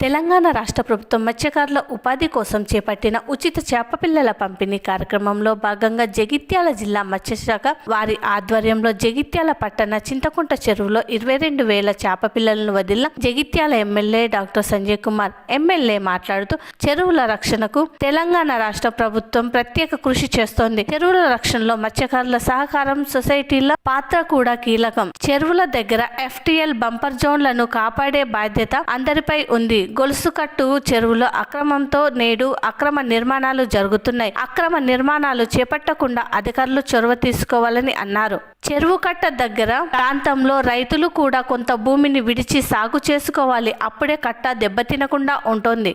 తెలంగాణ రాష్ట్ర ప్రభుత్వం మత్స్యకారుల ఉపాధి కోసం చేపట్టిన ఉచిత చేప పిల్లల పంపిణీ కార్యక్రమంలో భాగంగా జగిత్యాల జిల్లా మత్స్యశాఖ వారి ఆధ్వర్యంలో జగిత్యాల పట్టణ చింతకుంట చెరువులో ఇరవై రెండు వేల చేప పిల్లలను వదిలిన Jagtial MLA doctor Sanjay Kumar MLA మాట్లాడుతూ చెరువుల రక్షణకు తెలంగాణ రాష్ట్ర ప్రభుత్వం ప్రత్యేక కృషి చేస్తోంది. చెరువుల రక్షణలో మత్స్యకారుల సహకారం సొసైటీల పాత్ర కూడా కీలకం. చెరువుల దగ్గర ఎఫ్టిఎల్ బంపర్ జోన్లను కాపాడే బాధ్యత అందరిపై ఉంది. గొలుసుకట్టు చెరువులో అక్రమంతో నేడు అక్రమ నిర్మాణాలు జరుగుతున్నాయి. అక్రమ నిర్మాణాలు చేపట్టకుండా అధికారులు చొరవ తీసుకోవాలని అన్నారు. చెరువు కట్ట దగ్గర ప్రాంతంలో రైతులు కూడా కొంత భూమిని విడిచి సాగు చేసుకోవాలి. అప్పుడే కట్ట దెబ్బతినకుండా ఉంటుంది.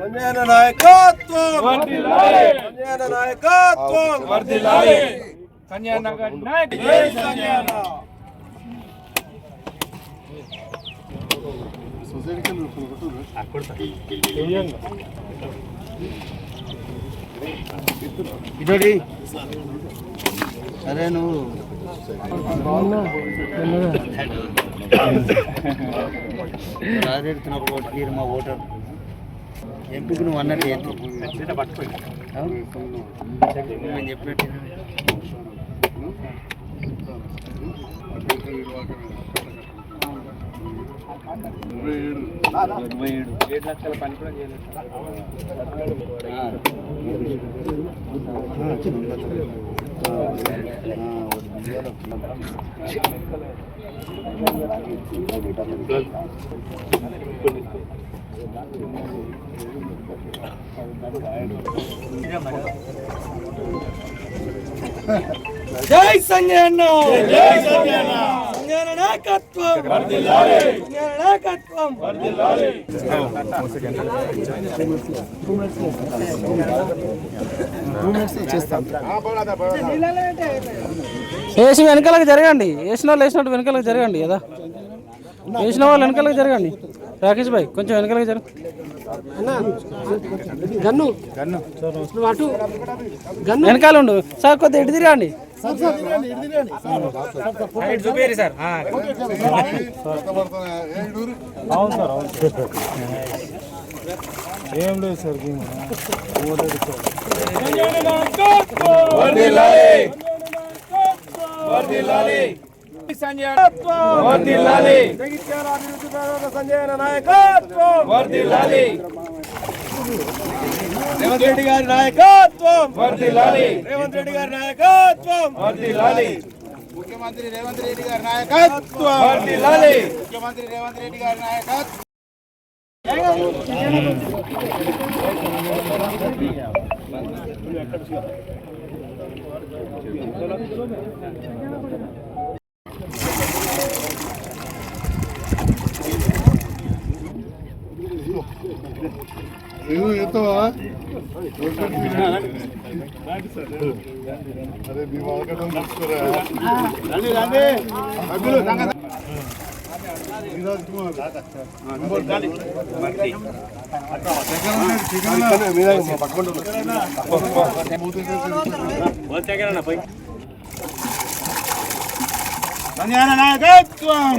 సంజయన నాయకత్వం సంజయన నాయకత్వం జై సంజయన ఇదోడి సరే నువ్వు. రాజెడుతున్నప్పుడు ఓటు తీరు మా ఓటర్. ఎంపిక నువ్వు అన్నట్టు ఏంటి నేను చెప్పినట్టు ఇరవై ఏడు ఏడు లక్షల పని కూడా జై సంజయన జై నాయకత్వం నాయకత్వం! వేసి వెనకాలకు జరగండి. వేసిన వాళ్ళు వేసినట్టు వెనకాలకు జరగండి కదా? వేసిన వాళ్ళు వెనకాలకు జరగండి. రాకేష్ భాయ్ కొంచెం వెనకాలకు జరగ గన్ను గన్ను అటు గన్ను వెనకాల ఉండు సార్ కొద్దిగా ఇటు తిరగండి జగిత్యాల అభివృద్ధి ప్రదాత సంజయన నాయకత్వం రేవంత్ రెడ్డి గారి నాయకత్వం. రేవంత్ రెడ్డి గారి నాయకత్వం. ముఖ్యమంత్రి రేవంత్ రెడ్డి గారి నాయకత్వం. ముఖ్యమంత్రి రేవంత్ రెడ్డి గారి నాయకత్వం. నువ్వు ఎత్తవా అరే మీ వాళ్ళకడం తీసుకురా విరాజ్ కుమార్ సంజయన నాయకత్వం!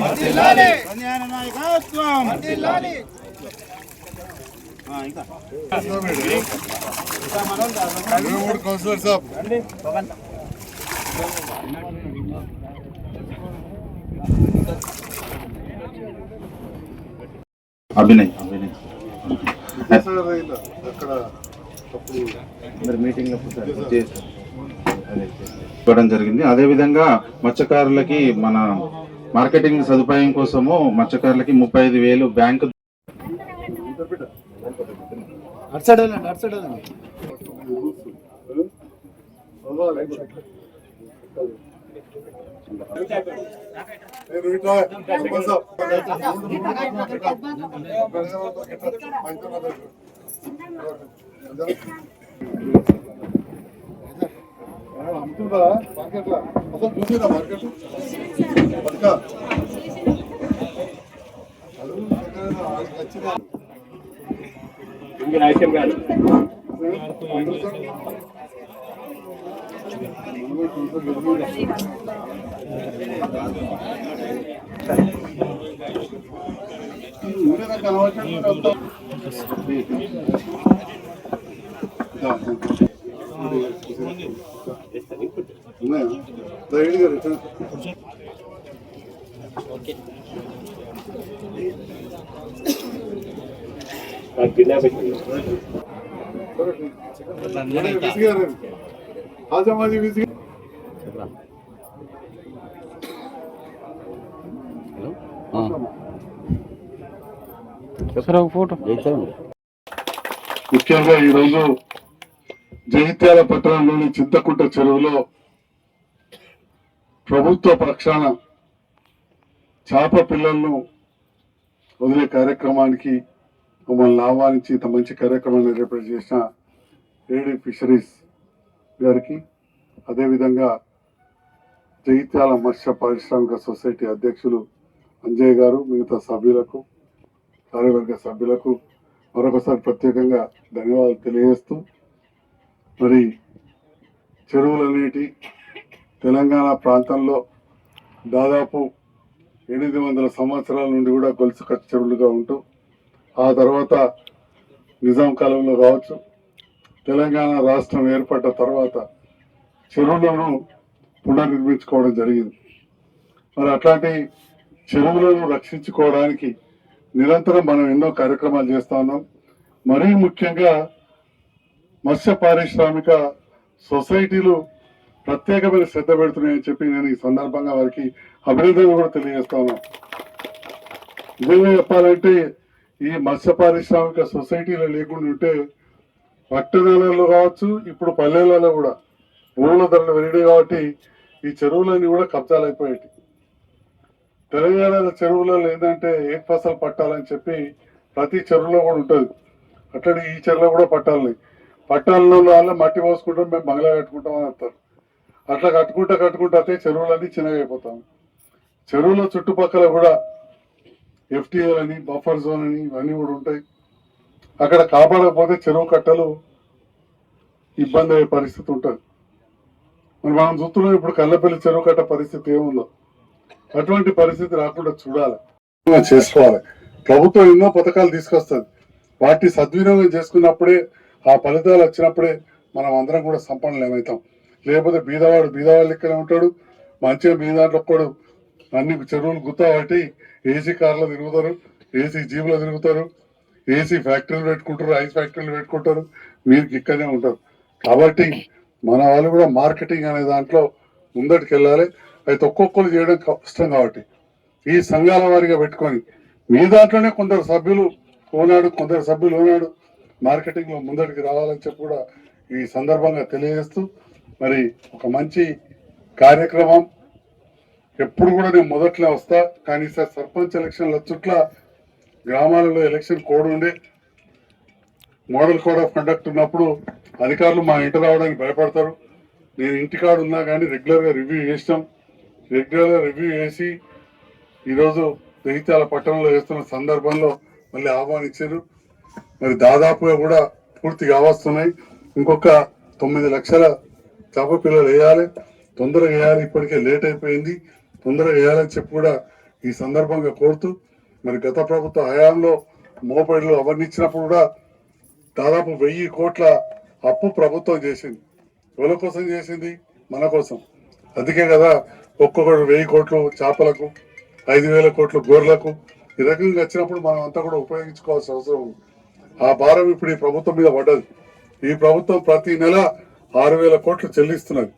సంజయన నాయకత్వం! మూడు కౌన్సిలర్ సాబ్ అభినయ్ అభినయ్ అక్కడ అందరు మీటింగ్ ఇవ్వడం జరిగింది. అదే విధంగా మత్స్యకారులకి మన మార్కెటింగ్ సదుపాయం కోసము మత్స్యకారులకి ముప్పై ఐదు వేలు బ్యాంకు అటు సైడ్ వెళ్ళండి అటు సైడ్ వెళ్ళండి. అమ్ముతుందా మార్కెట్లో అసలు చూసిరా మార్కెట్? పట్టుకా వచ్చిందా ఆజమాజీ విసిగి సరే ముఖ్యంగా ఈరోజు జగిత్యాల పట్టణంలోని చింతకుంట చెరువులో ప్రభుత్వ పక్షాన చేప పిల్లలను వదిలే కార్యక్రమానికి మమ్మల్ని ఆహ్వానించి ఇంత మంచి కార్యక్రమాన్ని ఏర్పాటు చేసిన ఏడి ఫిషరీస్ గారికి అదేవిధంగా జగిత్యాల మత్స్య పారిశ్రామిక సొసైటీ అధ్యక్షులు అంజయ్ గారు మిగతా సభ్యులకు కార్యవర్గ సభ్యులకు మరొకసారి ప్రత్యేకంగా ధన్యవాదాలు తెలియజేస్తూ మరి చెరువులన్నిటి తెలంగాణ ప్రాంతంలో దాదాపు ఎనిమిది వందల సంవత్సరాల నుండి కూడా గొలుసు కట్టు చెరువులుగా ఉంటూ ఆ తర్వాత నిజాం కాలంలో కావచ్చు తెలంగాణ రాష్ట్రం ఏర్పడ్డ తర్వాత చెరువులను పునర్నిర్మించుకోవడం జరిగింది. మరి అట్లాంటి చెరువులను రక్షించుకోవడానికి నిరంతరం మనం ఎన్నో కార్యక్రమాలు చేస్తూ ఉన్నాం. మరీ ముఖ్యంగా మత్స్య పారిశ్రామిక సొసైటీలు ప్రత్యేకమైన శ్రద్ధ పెడుతున్నాయని చెప్పి నేను ఈ సందర్భంగా వారికి అభినందనలు కూడా తెలియజేస్తాను నిజంగా చెప్పాలంటే ఈ మత్స్య పారిశ్రామిక సొసైటీలు లేకుండా ఉంటే పట్టణాలలో కావచ్చు ఇప్పుడు పల్లెలలో కూడా భూముల ధరలు పెరిగాయి కాబట్టి ఈ చెరువులన్నీ కూడా కబ్జాలు అయిపోయాయి తెలంగాణ చెరువులలో ఏంటంటే ఏ ఫసలు పట్టాలని చెప్పి ప్రతి చెరువులో కూడా ఉంటుంది. అట్లనే ఈ చెరువులో కూడా పట్టాలి పట్టాలలో వల్ల మట్టి పోసుకుంటాం మేము బంగ్లా కట్టుకుంటాం అని అంటారు. అట్లా కట్టుకుంటా కట్టుకుంటా అయితే చెరువులన్నీ చిన్నగా అయిపోతాం చెరువుల చుట్టుపక్కల కూడా ఎఫ్టీఎల్ అని బఫర్ జోన్ అని ఇవన్నీ కూడా ఉంటాయి. అక్కడ కాపాడకపోతే చెరువు కట్టలు ఇబ్బంది అయ్యే పరిస్థితి ఉంటుంది. మరి మనం చూస్తున్నాం ఇప్పుడు కళ్ళపల్లి చెరువు కట్ట పరిస్థితి ఏముందో. అటువంటి పరిస్థితి రాకుండా చూడాలి. చేసుకోవాలి. ప్రభుత్వం ఎన్నో పథకాలు తీసుకొస్తుంది. వాటి సద్వినియోగం చేసుకున్నప్పుడే ఆ ఫలితాలు వచ్చినప్పుడే మనం అందరం కూడా సంపన్నులు ఏమవుతాం లేకపోతే బీదవాడు బీదవాడు లెక్కనే ఉంటాడు. మంచిగా మీ దాంట్లో కూడా అన్ని చెరువులు గుర్తబట్టి ఏసీ కార్లో తిరుగుతారు ఏసీ జీబులో తిరుగుతారు ఏసీ ఫ్యాక్టరీలు పెట్టుకుంటారు ఐస్ ఫ్యాక్టరీలు పెట్టుకుంటారు మీరు ఇక్కడనే ఉంటారు. కాబట్టి మన వాళ్ళు కూడా మార్కెటింగ్ అనే దాంట్లో ముందటికి వెళ్ళాలి అయితే ఒక్కొక్కరు చేయడం కష్టం కాబట్టి ఈ సంఘాల వారిగా పెట్టుకొని మీ దాంట్లోనే కొందరు సభ్యులు ఓనాడు కొందరు సభ్యులు ఓనాడు మార్కెటింగ్లో ముందటికి రావాలని చెప్పి కూడా ఈ సందర్భంగా తెలియజేస్తూ మరి ఒక మంచి కార్యక్రమం ఎప్పుడు కూడా నేను మొదట్లో వస్తా. కానీ సార్ సర్పంచ్ ఎలక్షన్ల చుట్ల గ్రామాలలో ఎలక్షన్ కోడ్ ఉండే మోడల్ కోడ్ ఆఫ్ కండక్ట్ ఉన్నప్పుడు అధికారులు మా ఇంటి రావడానికి భయపడతారు. నేను ఇంటికాడ ఉన్నా కానీ రెగ్యులర్గా రివ్యూ చేసినాం. రెగ్యులర్గా రివ్యూ చేసి ఈరోజు దహిత్యాల పట్టణంలో వేస్తున్న సందర్భంలో మళ్ళీ ఆహ్వానించారు. మరి దాదాపుగా కూడా పూర్తిగా వస్తున్నాయి ఇంకొక తొమ్మిది లక్షల చేప పిల్లలు వేయాలి. తొందరగా వేయాలి. ఇప్పటికే లేట్ అయిపోయింది. తొందరగా వేయాలని చెప్పి కూడా ఈ సందర్భంగా కోరుతూ మరి గత ప్రభుత్వ హయాంలో మోపడిలో అవర్నిచ్చినప్పుడు కూడా దాదాపు వెయ్యి కోట్ల అప్పు ప్రభుత్వం చేసింది. ఎవరి కోసం చేసింది? మన కోసం. అందుకే కదా ఒక్కొక్కడు వెయ్యి కోట్లు చేపలకు ఐదు వేల కోట్లు గొర్రెలకు ఈ రకంగా వచ్చినప్పుడు మనం అంతా కూడా ఉపయోగించుకోవాల్సిన అవసరం ఉంది. ఆ భారం ఇప్పుడు ఈ ప్రభుత్వం మీద పడ్డది. ఈ ప్రభుత్వం ప్రతి నెల ఆరు వేల కోట్లు చెల్లిస్తున్నది.